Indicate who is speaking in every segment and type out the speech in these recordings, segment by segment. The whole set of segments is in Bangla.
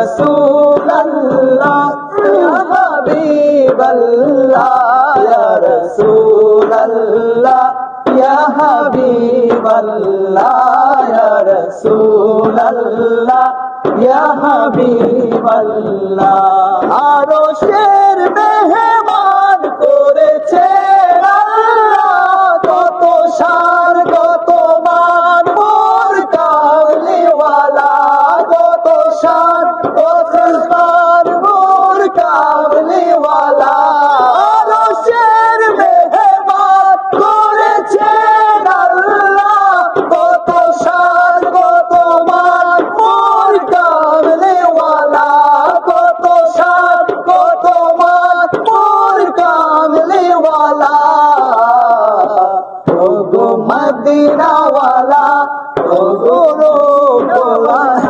Speaker 1: রসুল্লাহ হাবিবল্লাহ রসুল্লাহ হাবিবল্লাহ রসুল্লাহ হাবিবল্লাহ। আরও শের মেহমান করেছে কত সার, কত মান, মোর কালিওয়ালা মদিনাওয়ালা ওগো রোগোয়া ওরো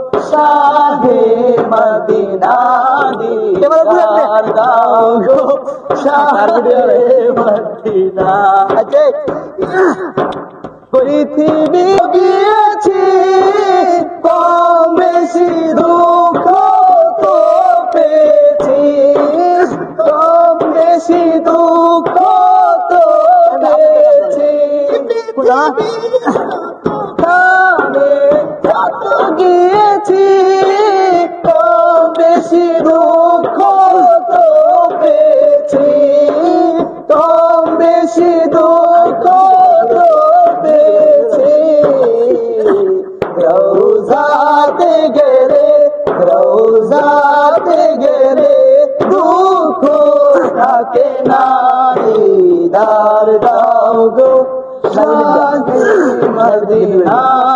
Speaker 1: শাহে মদিনা দাও গো মদিনা পৃথিবী গিয়েছি কম বেশি দুঃখ তো পেয়েছি কম বেশি দুঃখ তো পেয়েছি যত কম বেশি দুঃখ তো পেয়েছি? কম বেশি দুঃখ তো পেয়েছি? রোজাতে গেলে রোজাতে গেলে দুঃখ থাকে না। দিদার দাও গো, শান্তি মদিনা।